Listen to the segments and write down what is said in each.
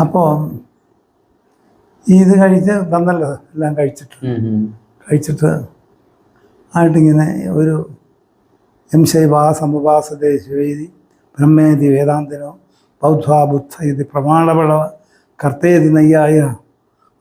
അപ്പോൾ ഇത് കഴിച്ച് തന്നല്ലോ എല്ലാം കഴിച്ചിട്ട്. കഴിച്ചിട്ട് ആയിട്ടിങ്ങനെ ഒരു എം ശൈവാ സമുപാസതേ ശിവേദി ബ്രഹ്മേതി വേദാന്തിനോ ബൗദ്ധ്വാ ബുദ്ധ ഇത് പ്രമാണപള കർത്തേതി നയ്യായ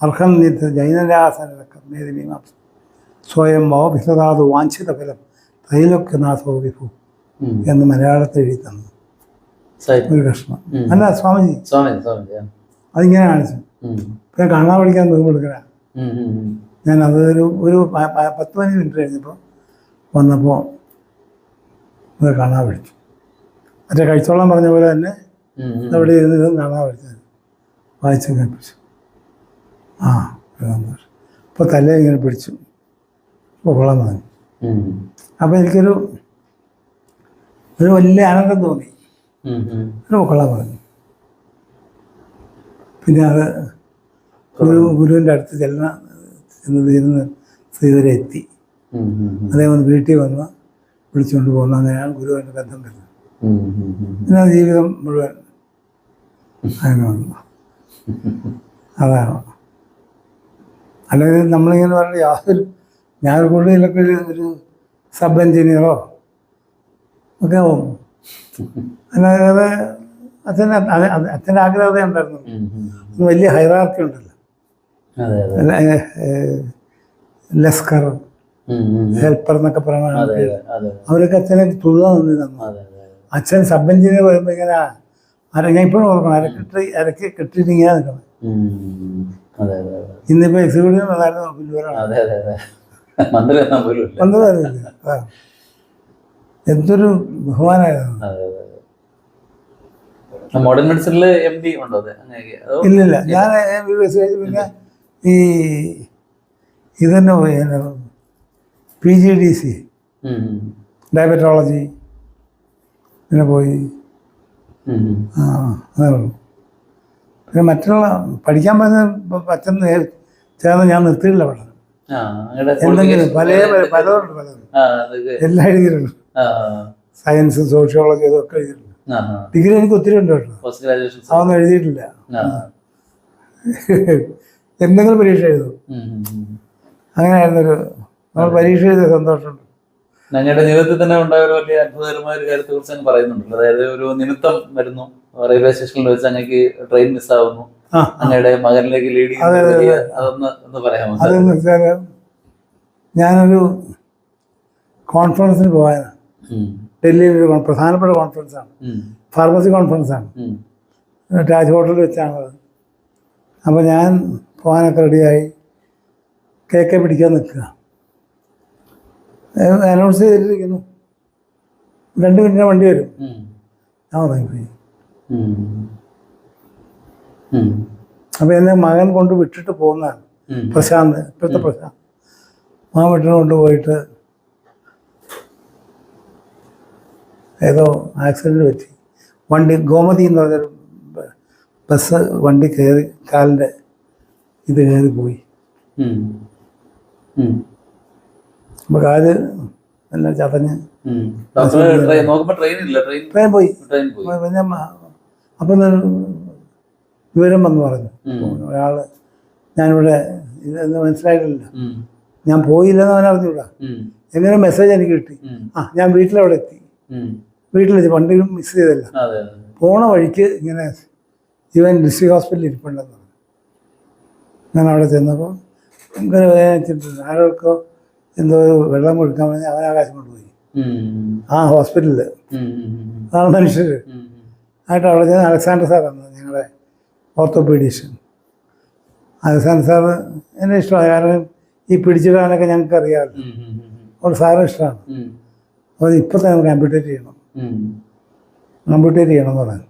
അർഹം നിധ ജൈനരാസന കർമ്മേതി മീമാംസ. സ്വയം വോ വിഹതാതു വാഞ്ചിത ഫലം തൈലൊക്കെ നാഥോ വിഭു എന്ന് മലയാളത്തിൽ എഴുതി തന്നു. ഒരു കഷ്ണം. അല്ല സ്വാമിജി. സ്വാമി സ്വാമി ആ. അതിങ്ങനെ കാണിച്ചു. ഞാൻ പിന്നെ കാണാൻ പഠിക്കാൻ ഉം, ഉം. ഞാൻ അതൊരു ഒരു പ- പത്ത് പതിനഞ്ച് മിനിറ്റ് കഴിഞ്ഞപ്പോൾ വന്നപ്പോൾ ഇത് കാണാൻ പഠിച്ചു മറ്റേ കഴിച്ചോളാൻ പറഞ്ഞ പോലെ തന്നെ. അവിടെ ഇരുന്ന് ഇതും കാണാൻ പഠിച്ചത് വായിച്ചു കേൾപ്പിച്ചു. ആ ഒരു സന്തോഷം. അപ്പോൾ തല ഇങ്ങനെ പിടിച്ചു. കൊള്ളാൻ പറഞ്ഞു. ഉം. അപ്പോൾ എനിക്കൊരു ഒരു വലിയ ആനന്ദം തോന്നി. ഒരു കൊള്ളാൻ പറഞ്ഞു. പിന്നെ അത് ഗുരു ഗുരുവിന്റെ അടുത്ത് ചെല്ലണ എന്ന് തീരുന്ന ശ്രീധര എത്തി. അതേപോലെ വീട്ടിൽ വന്ന് വിളിച്ചുകൊണ്ട് പോകുന്ന. അങ്ങനെയാണ് ഗുരുവിന്റെ ബന്ധം വരുന്നത്. പിന്നെ ജീവിതം മുഴുവൻ അങ്ങനെ വന്നു. അതാണ്. അല്ലെങ്കിൽ നമ്മളിങ്ങനെ പറഞ്ഞ യാതൊരു ഞാൻ കൂടുതലൊക്കെ ഒരു സബ് എഞ്ചിനീയറോ ഒക്കെ ആവും. അല്ലാതെ അച്ഛൻ അച്ഛന്റെ ആഗ്രഹത ഉണ്ടായിരുന്നു. വലിയ ഹൈറാർക്കി ഉണ്ടല്ലോ. ലസ്കർ. ഹെൽപ്പർ എന്നൊക്കെ പറയുന്ന അവരൊക്കെ അച്ഛനെ തുഴുതാൻ നിന്ന് തന്നു അച്ഛൻ സബ് എഞ്ചിനീയർ വരുമ്പോൾ ഇങ്ങനെ അരങ്ങ ഇപ്പോഴും ഓർക്കണം അരക്കെട്ട് അരക്ക് കെട്ടിട്ടിങ്ങനെ ഇങ്ങനെ നിൽക്കണം ഇന്നിപ്പോ എക്സിക്യൂട്ടീവ് അതായിരുന്നു മന്ത്രി എന്തൊരു അതെ. മോഡേൺ മെഡിസിനിൽ എം ഡി ഉണ്ടോ അതെ? ഇല്ലില്ല. ഞാൻ ബി ബി എസ് കഴിഞ്ഞ് പിന്നെ ഈ ഇത് തന്നെ പോയി P G D C. Diabetology പിന്നെ പോയി. ആ അതേ ഉള്ളൂ. പിന്നെ മറ്റുള്ള പഠിക്കാൻ പറഞ്ഞ അച്ഛൻ നേ- ചേർന്ന് ഞാൻ നിർത്തിയില്ല പഠനം എന്തെങ്കിലും പല പലതുണ്ട് പലതും ആ അതൊക്കെ. എല്ലാം എഴുതിയിട്ടുണ്ട്. സയൻസ് സോഷ്യോളജി അതൊക്കെ എഴുതിയിട്ടുണ്ട്. ഡിഗ്രി എനിക്ക് ഒത്തിരി ഉണ്ട് കേട്ടോ. അതൊന്നും എഴുതിയിട്ടില്ല. എന്തെങ്കിലും പരീക്ഷ എഴുതും. അങ്ങനെയായിരുന്നൊരു നമ്മൾ പരീക്ഷ എഴുതിയ സന്തോഷമുണ്ട്. ഞങ്ങളുടെ ജീവിതത്തിൽ തന്നെ ഉണ്ടായ ഒരു വലിയ അത്ഭുതകരമായ ഒരു കാര്യത്തെ കുറിച്ച് ഞാൻ പറയുന്നുണ്ട്. അതായത് ഒരു നിമിത്തം വരുന്നു. റെയിൽവേ സ്റ്റേഷനിൽ വെച്ച് അങ്ങക്ക് ട്രെയിൻ മിസ്സാവുന്നു അങ്ങയുടെ മകനിലേക്ക് ലീഡ് അതൊന്ന് ഒന്ന് പറയാമോ അതെന്ന് വെച്ചാൽ ഞാനൊരു കോൺഫറൻസിന് പോകാനാണ് ഉം, ഡൽഹിയിൽ ഒരു കോൺ- പ്രധാനപ്പെട്ട കോൺഫറൻസാണ് ഫാർമസി കോൺഫറൻസാണ് ആണ്. രാജ് ഹോട്ടലിൽ വെച്ചാണത് അപ്പോൾ ഞാൻ പോകാനൊക്കെ റെഡിയായി കേക്ക് പിടിക്കാൻ നിൽക്കുക. അനൗൺസ് ചെയ്തിട്ടിരിക്കുന്നു രണ്ട് മിനിറ്റിന് വണ്ടി വരും. ഞാൻ ഉറങ്ങിപ്പോയി. അപ്പോൾ എന്നെ മകൻ കൊണ്ട് വിട്ടിട്ട് പോകുന്നതാണ് പ്രശാന്ത് ഇപ്പോഴത്തെ പ്രശാന്ത്. മകൻ വിട്ടിട്ട് കൊണ്ടുപോയിട്ട് ഏതോ ആക്സിഡന്റ് പറ്റി. വണ്ടി ഗോമതി എന്ന് പറഞ്ഞൊരു ബസ് വണ്ടി കയറി കാലിന്റെ ഇത് കയറി പോയി അപ്പോൾ കാൽ എല്ലാം ചതഞ്ഞ് ട്രെയിൻ പോയി. പിന്നെ അപ്പം വിവരം വന്ന് പറഞ്ഞു. ഒരാൾ ഞാനിവിടെ ഇതെന്ന് മനസ്സിലായിട്ടില്ല. ഞാൻ പോയില്ലെന്ന് അവൻ അറിഞ്ഞൂടാ എങ്ങനെ മെസ്സേജ് എനിക്ക് കിട്ടി? ആ ഞാൻ വീട്ടിലവിടെ എത്തി. ഉം. വീട്ടിലെത്തി വണ്ടി മിസ് ചെയ്തല്ല പോണ വഴിക്ക് ഇങ്ങനെ ഇവൻ ഡിസ്ട്രിക്ട് ഹോസ്പിറ്റലിൽ ഇരിപ്പുണ്ടെന്ന് പറഞ്ഞു. ഞാൻ അവിടെ ചെന്നപ്പോൾ ഇങ്ങനെ വേദനിച്ചിട്ടുണ്ട്. എന്തോ വെള്ളം കൊടുക്കാൻ പറഞ്ഞാൽ അവൻ ആകാശം കൊണ്ടുപോയി ആ ഹോസ്പിറ്റലിൽ അതാണ് മനുഷ്യർ ആയിട്ട് അവിടെ ചെന്ന് അലക്സാണ്ടർ സാറാണ് ഞങ്ങളുടെ ഓർത്തോപീഡീഷ്യൻ അലക്സാണ്ടർ സാർ എന്നെ ഇഷ്ടമാണ്. കാരണം ഈ പിടിച്ചിടാനൊക്കെ ഞങ്ങൾക്ക് അറിയാമല്ലോ അവിടെ സാറിന് ഇഷ്ടമാണ്. അപ്പോൾ ഇപ്പം തന്നെ നമുക്ക് ആംബ്യൂട്ടേറ്റ് ചെയ്യണം. ഉം. ആംബ്യൂട്ടേറ്റ് ചെയ്യണമെന്ന് പറഞ്ഞു.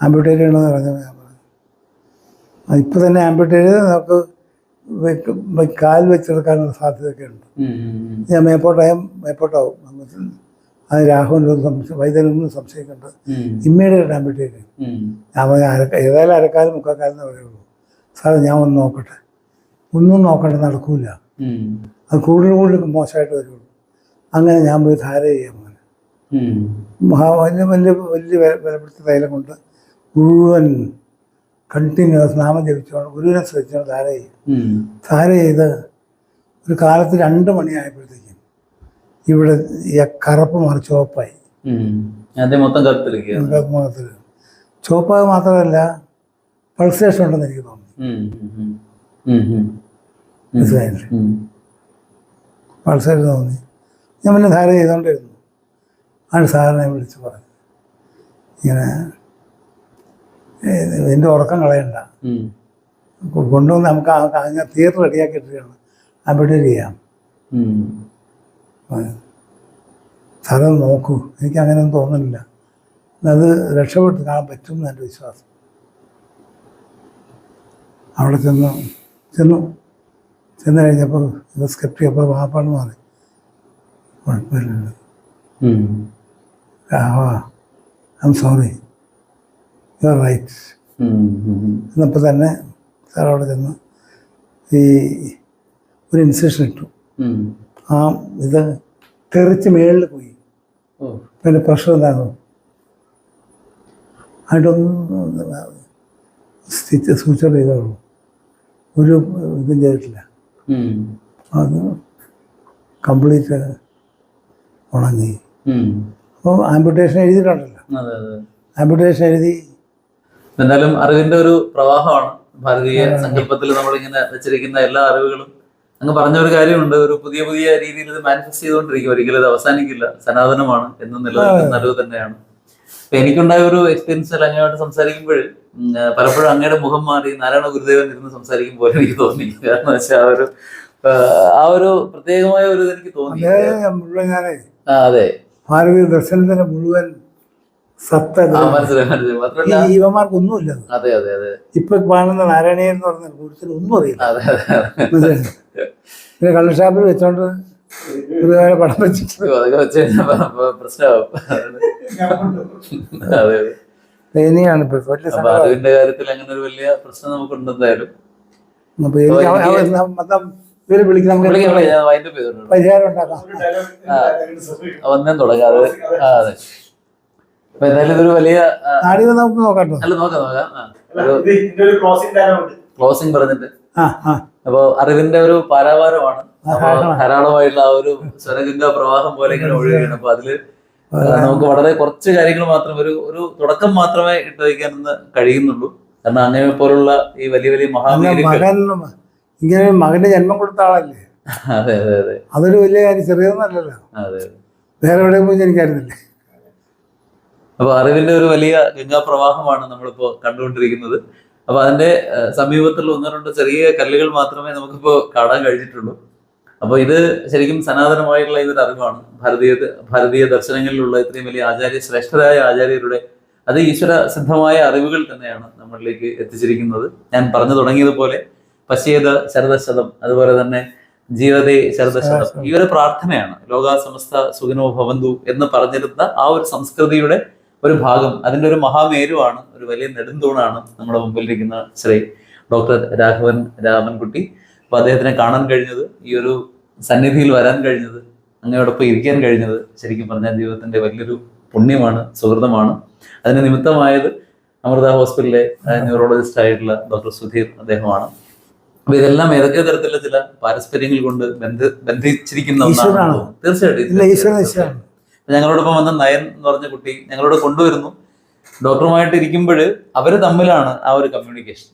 ആംബ്യൂട്ടേറ്റ് ചെയ്യണമെന്ന് പറഞ്ഞു ഞാൻ പറഞ്ഞു. ആ ഇപ്പം തന്നെ ആംബ്യൂട്ടേറ്റ് ചെയ്ത് നമുക്ക് കാൽ വെച്ചെടുക്കാനുള്ള സാധ്യതയൊക്കെ ഉണ്ട്. ഞാൻ മേപ്പോട്ടായും മേപ്പോട്ടാവും. അത് രാഹുവിനൊന്നും സംശയം വൈദ്യനൊന്നും സംശയിക്കേണ്ട ഇമ്മീഡിയറ്റ് ഉം, ഞാൻ പറഞ്ഞു അരക്ക ഏതായാലും അരക്കാലും മുക്കാക്കാലം എന്ന് പറയുള്ളൂ. സാറേ ഞാൻ ഒന്ന് നോക്കട്ടെ. ഒന്നും നോക്കട്ടെ നടക്കൂല. അത് കൂടുതൽ കൂടുതൽ മോശമായിട്ട് വരുള്ളൂ. അങ്ങനെ ഞാൻ പോയി ധാര ചെയ്യാൻ ഉം. മഹാ വലിയ വലിയ വലിയ വില വിലപ്പെടുത്തിയ തൈലം കൊണ്ട് മുഴുവൻ കണ്ടിന്യൂസ് നാമം ജപിച്ചുകൊണ്ട് ഗുരുവിനെ ശ്രദ്ധിച്ചുകൊണ്ട് ധാര ചെയ്യും. ധാര ചെയ്ത് ഒരു കാലത്ത് രണ്ട് മണിയായപ്പോഴത്തേക്കും ഇവിടെ കറുപ്പ് മാറി ചുവപ്പായി. മൊത്തം മുഖത്തിൽ ചുവപ്പായത് മാത്രമല്ല പൾസേഷൻ ഉണ്ടെന്ന് എനിക്ക് തോന്നി. മനസ്സിലായില്ലേ. പൾസേഷൻ തോന്നി. ഞാൻ പിന്നെ ധാരണ ചെയ്തുകൊണ്ടിരുന്നു ആണ് സാറിനെ വിളിച്ച് പറഞ്ഞു. ഇങ്ങനെ എന്റെ ഉറക്കം കളയണ്ട. കൊണ്ടുവന്ന് നമുക്ക് അങ്ങനെ തിയേറ്റർ ഇട്ടിരിക്കണം അവിടെ ചെയ്യാം. സാറത് നോക്കൂ. എനിക്ക് അങ്ങനെയൊന്നും തോന്നുന്നില്ല. അത് രക്ഷപ്പെട്ട് കാണാൻ പറ്റും എന്ന് എന്റെ വിശ്വാസം. അവിടെ ചെന്നു ചെന്നു. ചെന്ന് കഴിഞ്ഞപ്പോൾ സ്ക്രിപ്റ്റ് ചെയ്യപ്പോൾ അപ്പോൾ വാപ്പാണ് മാറി കുഴപ്പമില്ല ഉം. ആ I am sorry you are right. എന്നപ്പോൾ തന്നെ സാർ അവിടെ ചെന്ന് ഈ ഒരു ഇൻസെക്ഷൻ ഇട്ടു. ആ ഇത് തെറിച്ച് മേളിൽ പോയി. പിന്നെ പ്രഷർ എന്താണ് ആയിട്ടൊന്നും സ്റ്റിച്ച് സൂച്ചർ ചെയ്തോളൂ ഒരു ഇതും ചെയ്തിട്ടില്ല. അത് കംപ്ലീറ്റ് ഉണങ്ങി. അപ്പോൾ ആംബുട്ടേഷൻ എഴുതിയിട്ടുണ്ടല്ലോ ആംബുട്ടേഷൻ എഴുതി എന്തായാലും അറിവിന്റെ ഒരു പ്രവാഹമാണ്. ഭാരതീയ സങ്കല്പത്തിൽ നമ്മളിങ്ങനെ വെച്ചിരിക്കുന്ന എല്ലാ അറിവുകളും. അങ്ങ് പറഞ്ഞ ഒരു കാര്യമുണ്ട്. ഒരു പുതിയ പുതിയ രീതിയിൽ ഇത് മാനിഫെസ്റ്റ് ചെയ്തുകൊണ്ടിരിക്കും ഒരിക്കലും ഇത് അവസാനിക്കില്ല. സനാതനമാണ് എന്നും നിലനിൽക്കുന്ന അറിവ് തന്നെയാണ്. അപ്പൊ എനിക്കുണ്ടായ ഒരു എക്സ്പീരിയൻസിൽ അങ്ങോട്ട് സംസാരിക്കുമ്പോൾ പലപ്പോഴും അങ്ങയുടെ മുഖം മാറി നാരായണ ഗുരുദേവൻ ഇരുന്ന് സംസാരിക്കും പോലെ എനിക്ക് തോന്നി. കാരണം വെച്ചാൽ ആ ഒരു ആ, ഒരു പ്രത്യേകമായ ഒരു എനിക്ക് തോന്നി. മുഴുവൻ ഞാനേ അതെ. ഭാരതീയ ദർശനത്തിന് മുഴുവൻ സത്ത അത്. അതെ അതെ ഇപ്പൊ കാണുന്ന നാരായണീയൻ എന്ന് പറഞ്ഞ കൂടുതൽ ഒന്നും അറിയില്ല? പിന്നെ കള്ളഷാപ്പിൽ വെച്ചോണ്ട് ഗുരുവായൂരെ പടം വെച്ചിട്ട്. അതൊക്കെ വെച്ച് പ്രശ്നമാവും. അതെ ഇപ്പൊ അതിന്റെ കാര്യത്തിൽ അങ്ങനെ ഒരു വലിയ പ്രശ്നം നമുക്ക് എന്തായാലും. ഇവരെ നമുക്ക് വിളിക്കാം, അപ്പ് പരിഹാരം ഉണ്ടാക്കാം. വന്നേ തുടങ്ങാതെ. അതെ. അപ്പൊ എന്തായാലും ഇതൊരു വലിയ ആ, നാടികൾ നമുക്ക് അല്ല നോക്കാം ക്ലോസിംഗ് പറഞ്ഞിട്ട്. അപ്പൊ അറിവിന്റെ ഒരു പാരാവാരമാണ്. ധാരാളമായിട്ടുള്ള ആ ഒരു സ്വരഗംഗാ പ്രവാഹം പോലെ ഇങ്ങനെ ഒഴുകുകയാണ്. അപ്പൊ അതിൽ നമുക്ക് വളരെ കുറച്ച് കാര്യങ്ങൾ മാത്രം ഒരു ഒരു തുടക്കം മാത്രമേ ഇട്ട് വയ്ക്കാൻ കഴിയുന്നുള്ളൂ. കാരണം അങ്ങനെ പോലുള്ള ഈ വലിയ വലിയ മകൻ ഇങ്ങനെ മകന്റെ മകന് ജന്മം കൊടുത്ത ആളല്ലേ? അതെ അതെ അതെ. അതൊരു വലിയ കാര്യം ചെറിയതൊന്നല്ലല്ലോ അതെ വേറെ എവിടെ പോയി എനിക്കായിരുന്നില്ല അപ്പൊ അറിവിന്റെ ഒരു വലിയ ഗംഗാപ്രവാഹമാണ് നമ്മളിപ്പോ കണ്ടുകൊണ്ടിരിക്കുന്നത്. അപ്പൊ അതിന്റെ സമീപത്തുള്ള ഒന്നോ രണ്ടോ ചെറിയ കല്ലുകൾ മാത്രമേ നമുക്കിപ്പോ കാണാൻ കഴിഞ്ഞിട്ടുള്ളൂ. അപ്പൊ ഇത് ശരിക്കും സനാതനമായിട്ടുള്ള ഇതൊരു അറിവാണ്. ഭാരതീയ ഭാരതീയ ദർശനങ്ങളിലുള്ള ഇത്രയും വലിയ ആചാര്യ ശ്രേഷ്ഠരായ ആചാര്യരുടെ അത് ഈശ്വര സിദ്ധമായ അറിവുകൾ തന്നെയാണ് നമ്മളിലേക്ക് എത്തിച്ചിരിക്കുന്നത്. ഞാൻ പറഞ്ഞു തുടങ്ങിയതുപോലെ പശ്യേത ശരദശതം അതുപോലെ തന്നെ ജീവതേ ശരദശതം. ഈ ഒരു പ്രാർത്ഥനയാണ് ലോകാ സമസ്ത സുഖനോ ഭവന്തു എന്ന് പറഞ്ഞിരുന്ന ആ ഒരു സംസ്കൃതിയുടെ ഒരു ഭാഗം. അതിന്റെ ഒരു മഹാമേരുവാണ് ഒരു വലിയ നെടുന്തൂണാണ് നമ്മുടെ മുമ്പിലിരിക്കുന്ന ശ്രീ ഡോക്ടർ രാഘവൻ രാമൻകുട്ടി. അപ്പൊ അദ്ദേഹത്തിനെ കാണാൻ കഴിഞ്ഞത് ഈ ഒരു സന്നിധിയിൽ വരാൻ കഴിഞ്ഞത് അങ്ങയോടൊപ്പം ഇരിക്കാൻ കഴിഞ്ഞത് ശരിക്കും പറഞ്ഞാൽ ജീവിതത്തിന്റെ വലിയൊരു പുണ്യമാണ് സുഹൃതമാണ്. അതിന് നിമിത്തമായത് അമൃത ഹോസ്പിറ്റലിലെ ന്യൂറോളജിസ്റ്റ് ആയിട്ടുള്ള ഡോക്ടർ സുധീർ അദ്ദേഹമാണ്. അപ്പൊ ഇതെല്ലാം ഏതൊക്കെ തരത്തിലുള്ള ചില പാരസ്പര്യങ്ങൾ കൊണ്ട് ബന്ധ ബന്ധിച്ചിരിക്കുന്ന ഒന്നാണ്. തീർച്ചയായിട്ടും ഞങ്ങളോടൊപ്പം വന്ന നയൻ എന്ന് പറഞ്ഞ കുട്ടി ഞങ്ങളോട് കൊണ്ടുവരുന്നു. ഡോക്ടറുമായിട്ട് ഇരിക്കുമ്പോൾ അവർ തമ്മിലാണ് ആ ഒരു കമ്മ്യൂണിക്കേഷൻ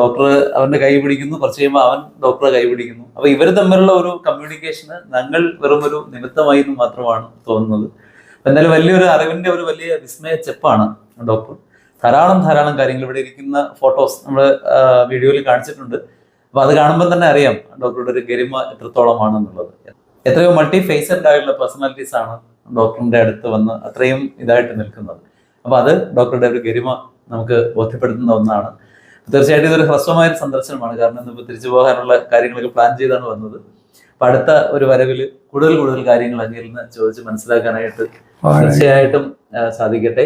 ഡോക്ടർ അവന്റെ കൈ പിടിക്കുന്നു. കുറച്ച് കഴിയുമ്പോൾ അവൻ ഡോക്ടറെ കൈ പിടിക്കുന്നു. അപ്പൊ ഇവർ തമ്മിലുള്ള ഒരു കമ്മ്യൂണിക്കേഷന് ഞങ്ങൾ വെറും ഒരു നിമിത്തമായി എന്ന് മാത്രമാണ് തോന്നുന്നത്. എന്തായാലും വലിയൊരു അറിവിന്റെ ഒരു വലിയ വിസ്മയ ചെപ്പാണ് ഡോക്ടർ. ധാരാളം ധാരാളം കാര്യങ്ങൾ ഇവിടെ ഇരിക്കുന്ന ഫോട്ടോസ് നമ്മൾ വീഡിയോയിൽ കാണിച്ചിട്ടുണ്ട്. അപ്പൊ അത് കാണുമ്പോൾ തന്നെ അറിയാം ഡോക്ടറുടെ ഒരു ഗരിമ എത്രത്തോളമാണെന്നുള്ളത്. എത്രയോ മൾട്ടി ഫേസഡ് ആയിട്ടുള്ള പേഴ്സണാലിറ്റീസ് ആണ് ഡോക്ടറിന്റെ അടുത്ത് വന്ന് അത്രയും ഇതായിട്ട് നിൽക്കുന്നത്. അപ്പൊ അത് ഡോക്ടറുടെ ഒരു ഗരിമ നമുക്ക് ബോധ്യപ്പെടുത്തുന്ന ഒന്നാണ്. തീർച്ചയായിട്ടും ഇതൊരു ഹ്രസ്വമായ ഒരു സന്ദർശനമാണ്. കാരണം ഇന്നിപ്പോൾ തിരിച്ചു പോകാനുള്ള കാര്യങ്ങളൊക്കെ പ്ലാൻ ചെയ്താണ് വന്നത്. അപ്പൊ അടുത്ത ഒരു വരവിൽ കൂടുതൽ കൂടുതൽ കാര്യങ്ങൾ അങ്ങനെ നിന്ന് ചോദിച്ച് മനസ്സിലാക്കാനായിട്ട് തീർച്ചയായിട്ടും സാധിക്കട്ടെ.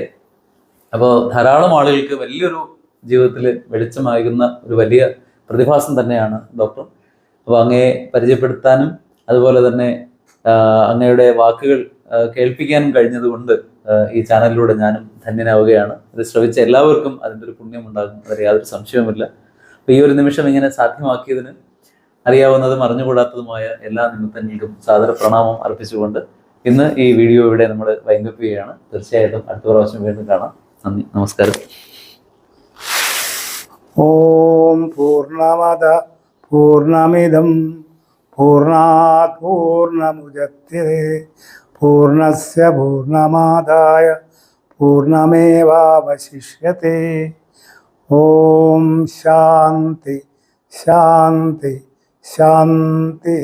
അപ്പോൾ ധാരാളം ആളുകൾക്ക് വലിയൊരു ജീവിതത്തിൽ വെളിച്ചമാകുന്ന ഒരു വലിയ പ്രതിഭാസം തന്നെയാണ് ഡോക്ടർ. അപ്പോൾ അങ്ങയെ പരിചയപ്പെടുത്താനും അതുപോലെ തന്നെ അങ്ങയുടെ വാക്കുകൾ കേൾപ്പിക്കാനും കഴിഞ്ഞതുകൊണ്ട് കൊണ്ട് ഈ ചാനലിലൂടെ ഞാനും ധന്യനാവുകയാണ്. ഇത് ശ്രവിച്ച എല്ലാവർക്കും അതിന്റെ ഒരു പുണ്യം ഉണ്ടാകും അതിൽ യാതൊരു സംശയവുമില്ല. അപ്പോൾ ഈ ഒരു നിമിഷം ഇങ്ങനെ സാധ്യമാക്കിയതിന് അറിയാവുന്നതും അറിഞ്ഞുകൂടാത്തതുമായ എല്ലാ നിമിത്തങ്ങൾക്കും സാദര പ്രണാമം അർപ്പിച്ചുകൊണ്ട് ഇന്ന് ഈ വീഡിയോ ഇവിടെ നമ്മൾ വൈൻഡപ്പ് ചെയ്യുകയാണ്. തീർച്ചയായിട്ടും അടുത്ത പ്രാവശ്യം വീണ്ടും കാണാം. നന്ദി. നമസ്കാരം. ఓం పూర్ణమద పూర్ణమిదం పూర్ణాత్ పూర్ణముజత్తిరే పూర్ణస్య పూర్ణమాదాయ పూర్ణమేవాశిష్యతే ఓం శాంతి శాంతి శాంతి